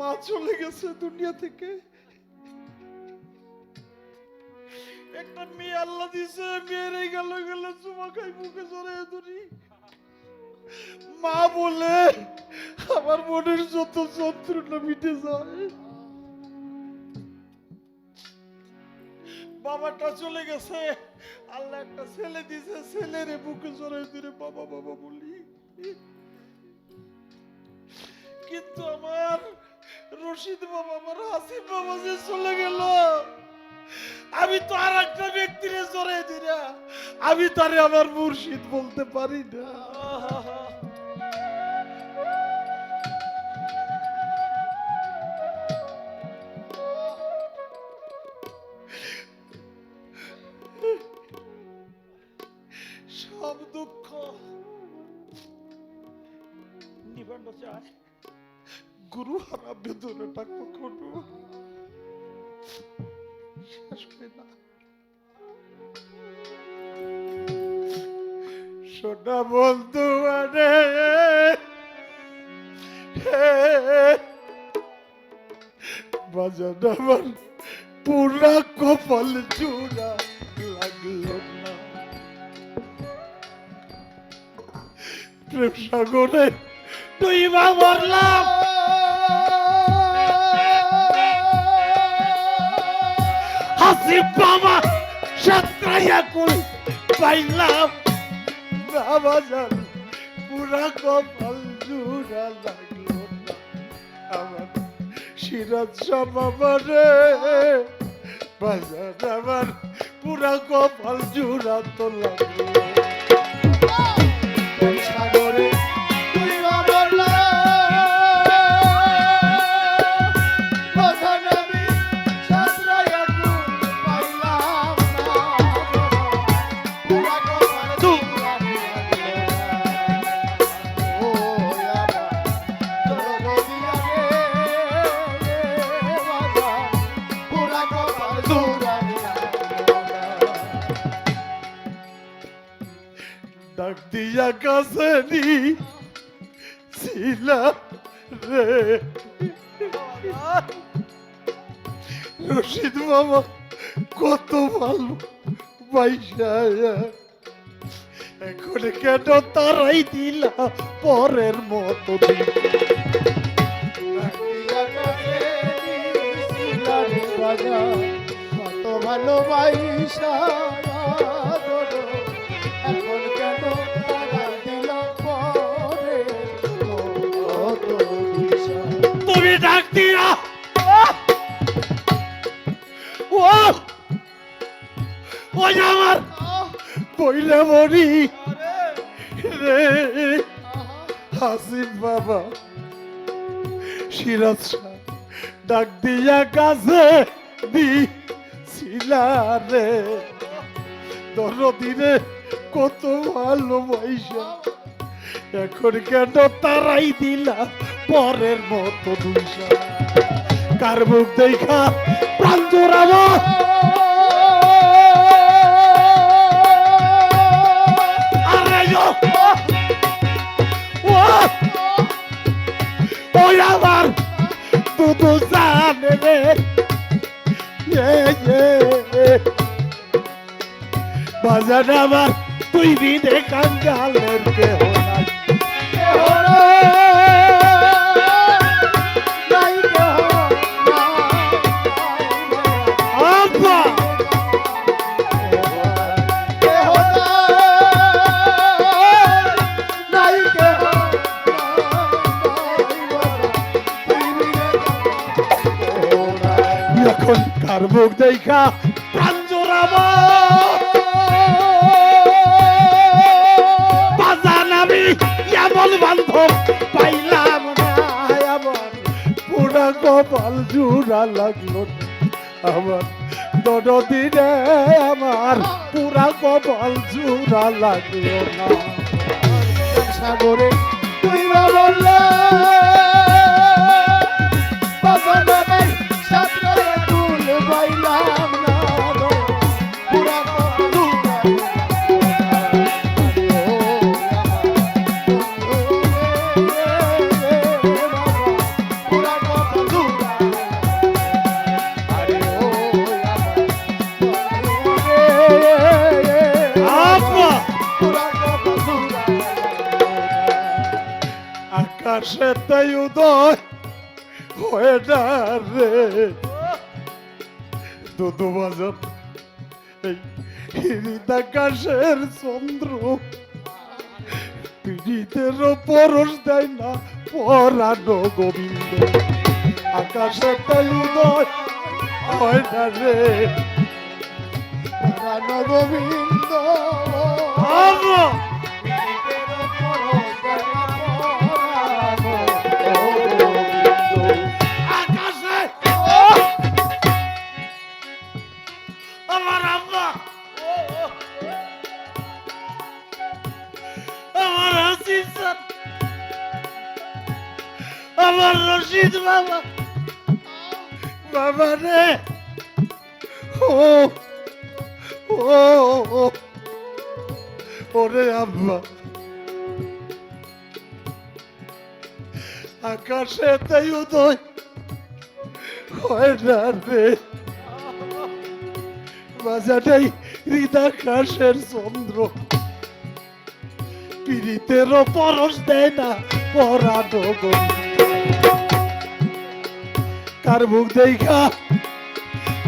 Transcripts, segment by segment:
মা চলে গেছে দুনিয়া থেকে। একটা মেয়ে আল্লাহ দিছে, মেয়ের গেল গেল চুমা খাই মুখে ধরি। মা বলে, আমার মনের যত যন্ত্রণা মিটে যায়। বাবাটা চলে গেছে। আল্লাহ একটা ছেলে দিছে, ছেলেরে বুকে জড়াই ধরে বাবা বাবা বলি। রশিদ বাবা, আমার আসিফ বাবা যে চলে গেল। আমি তো আর একটা ব্যক্তিরে জড়াই দিরা আমি তারে আমার মুর্শিদ বলতে পারি না। গুরু হারা বেদনাটা কখনো শেষ হয় না। সোনা বন্ধু আরে বাজার আমার পুরা কপাল চূড়া লাগল না। প্রেম সাগরে তুই বা মরলাম। হাসিব বাবা সাতরাইয়া কুল। পাইলাম বাবা জান পুরা কপাল জুড়া লাগল আমার সিরাজ সমাবারে পুরা কপাল জুড়া তো লাগল রশিদ বাবা কত ভালো। বাইসা এখন কেন তারাই দিলা পরের মতো কত পরে কত তুমি ডাক দিয়া ওই আমার মরি রে বাবা সিরাজ ডাক দিয়া কাছে দি রে। দরদিনে কত ভালো পয়সা, এখন কেন তারাই দিলা পরের মতো দুইশা? কার মুখ দেখা? প্রাণ জোড়াবো ওই আমার দুদু জানে রে। বাজার আমার তুই বিদে কাঙ্গালের কেহ নাই। কার মুখ দেখা প্রাণ জোড়াবো বাজান আমি এমন বান্ধব পাইলাম পুরা কপাল জুড়া লাগল। আমার আমার পুরা কপাল লাগল না সাগরে হয়ে না চন্দ্র পীড়িতের পরশ দেয় না পরানো গোবিন্দ আকাশে তাই উদয় হয় না রে প্রাণ গোবিন্দ বাবা রে ও ও ওরে আম্মা আকাশে তাই উদয় হয় না রে। বাজাটাই হৃদাকাশের চন্দ্র। পীড়িতেরও পরশ দেয় না পরানো কার মুখ দেখা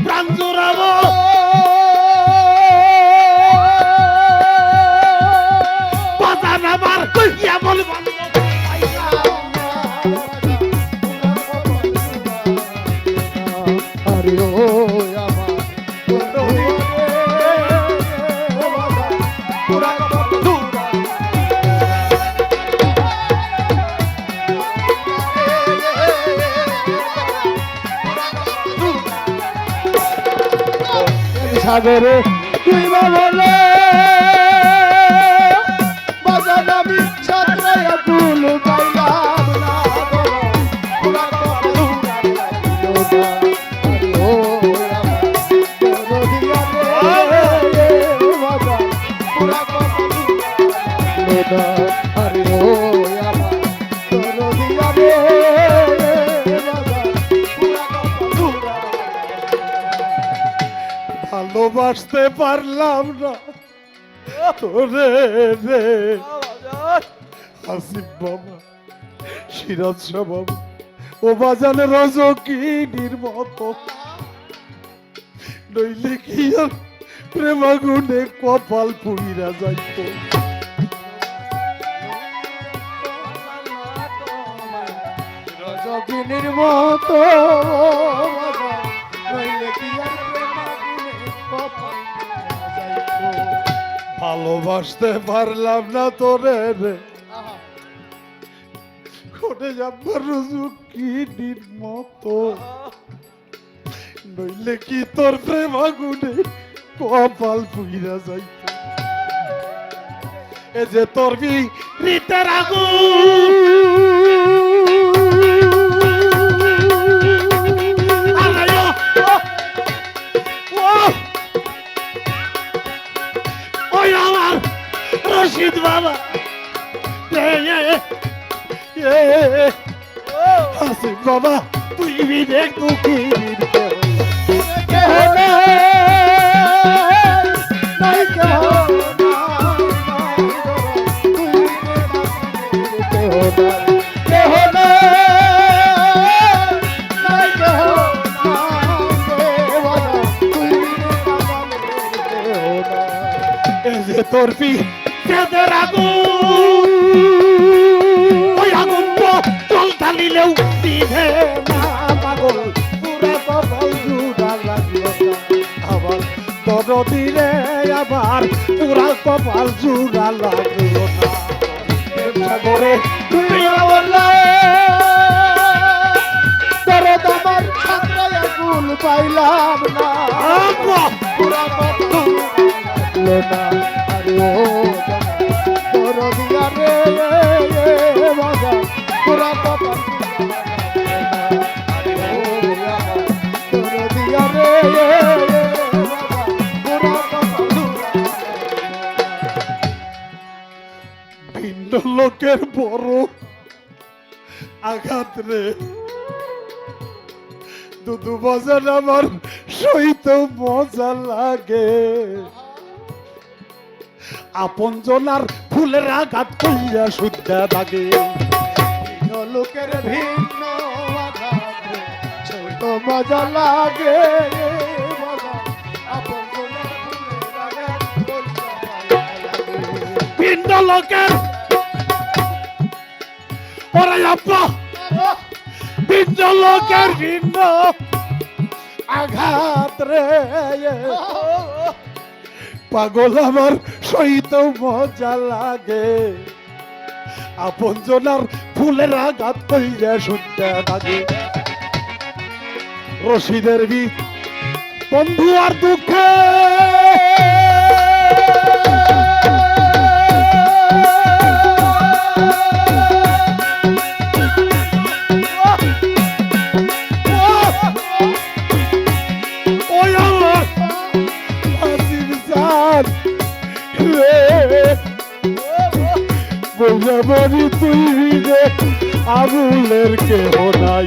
প্রাণ জোড়াবো। বাজার আমার কইয়া বলবান সাগরে তুই বলে বাজার আমি ভালোবাসতে পারলাম না। তোরে রে। আসিফ বাবা, সিরাজ বাবা, ও বাজানে রজকিনীর মতো। নইলে কি প্রেমাগুনে কপাল পুড়িরা যাইত। রজকিনীর মতো। ভালোবাসতে পারলাম না তোরে রে। করে যাবার রজকিনীর মতো? নইলে কি তোর প্রেম আগুনে কপাল পুইরা যাইত? এ যে তোর বি রীতের আগুন। রশিদ বাবা। এ, বাবা তুই বিবেক দুঃখী কেহ সেদের আগুন। ওই আগুন তো জল ঢালিলেও দিবে না পাগল। পুরা কপাল জুড়া লাগল আবার আবার পুরা কপাল জুড়া না সাগরে ছাত্র পাইলাম না। পুরা লাগল না দুদু বাজার আমার সইত মজা লাগে। আপন জনার ফুলের আঘাত কইয়া শুদ্ধা লাগে লোকের ভিন্ন ছোট মজা লাগে। ভিন্ন লোকের। ওরে আব্বা। ভিন্ন লোকের আঘাত রে। পাগল আমার সহিত মজা লাগে। আপন জনার ফুলের আঘাত কইলে শুনতে লাগে। রশিদের বি বন্ধু আর দুঃখে। দরদ, তুই বিনে কাঁদনে কেহ নাই।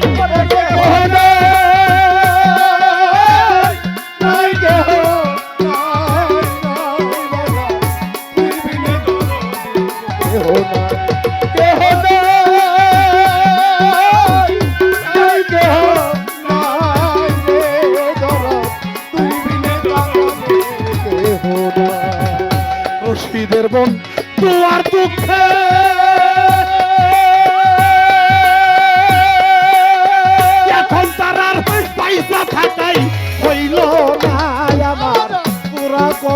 রশিদের বোন তোমার দুঃখে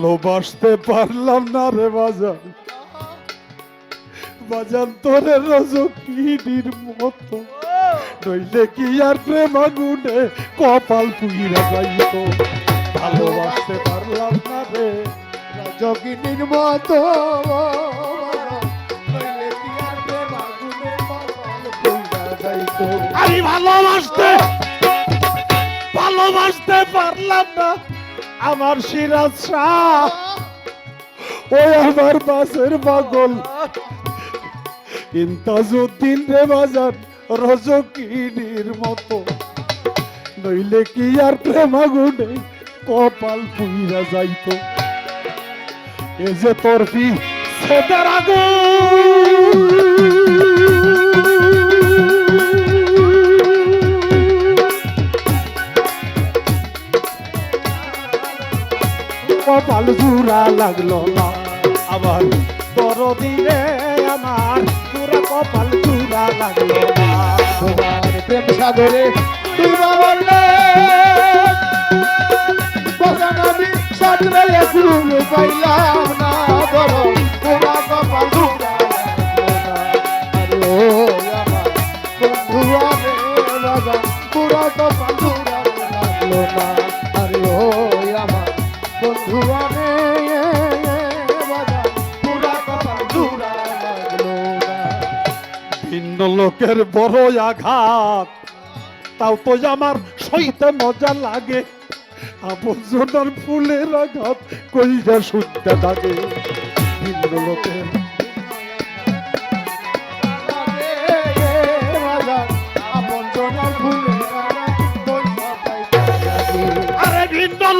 ভালোবাসতে পারলাম না রে বাজান। বাজান, তোরে রজকিনীর মতো। নইলে কি আর প্রেম আগুনে কপাল পুইরা যাইত? ভালোবাসতে পারলাম না রে রজকিনীর মতো। কি। আমি ভালোবাসতে ভালোবাসতে পারলাম না। আমার সিরাজ শাহ। ওই আমার বাসের পাগল। ইন্তাজুদ্দিন রে বাজার, রজকিনীর মতো। নইলে কি আর প্রেম আগুনে কপাল পুইরা যাইত? এ যে তরফি সেদার কপাল জুড়া লাগল না। আবার বড় দিনে আমার পুরা কপাল জুড়া লাগল না। তোমার প্রেম সাগরে পাইলাম। লোকের বড় আঘাত। তাও তো আমার সইতে মজা লাগে। আবর্জনার ফুলের আঘাত কইরা শুনতে ভিন্ন লোকের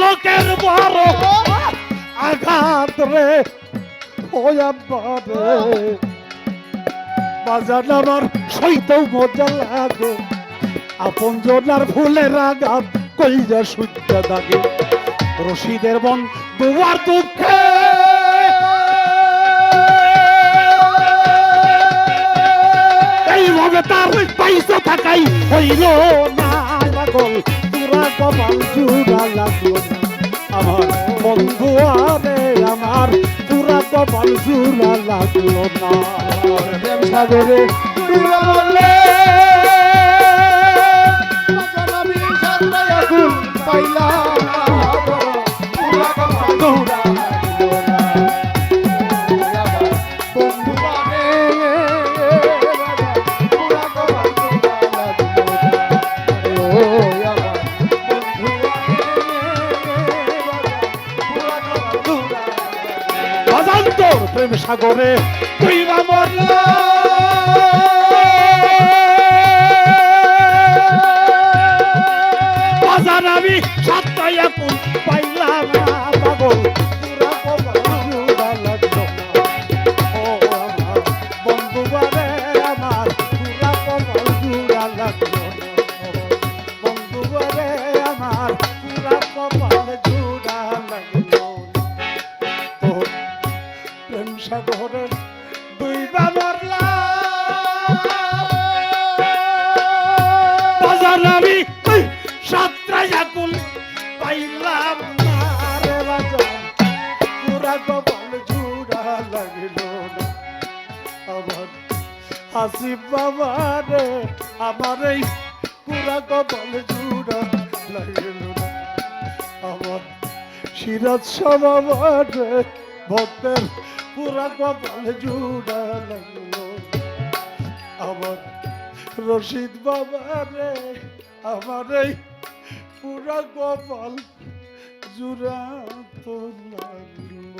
লোকের বড় আঘাত রে। ও বাজার আমার সইতেও মজা লাগে আপন জনার ফুলের আঘাত কইরা শুনতে লাগে রশিদের বন দুয়ার দুঃখে। এইভাবে তার থাকাই হইল না পাগল। পুরা কপাল জুড়া লাগল। না। পালসুরা লাগল না প্রেম সাগরে ডুবে বললে পাইলাম। সাগরে তুইবা রে আমার এই পুরা কপাল জুড়া লাগিল আমার সিরাজ বাবা ভক্তের পুরা কপাল জুড়া লাগিল আমার রশিদ বাবা রে, আমার এই পুরা কপাল জুড়া তো লাগল।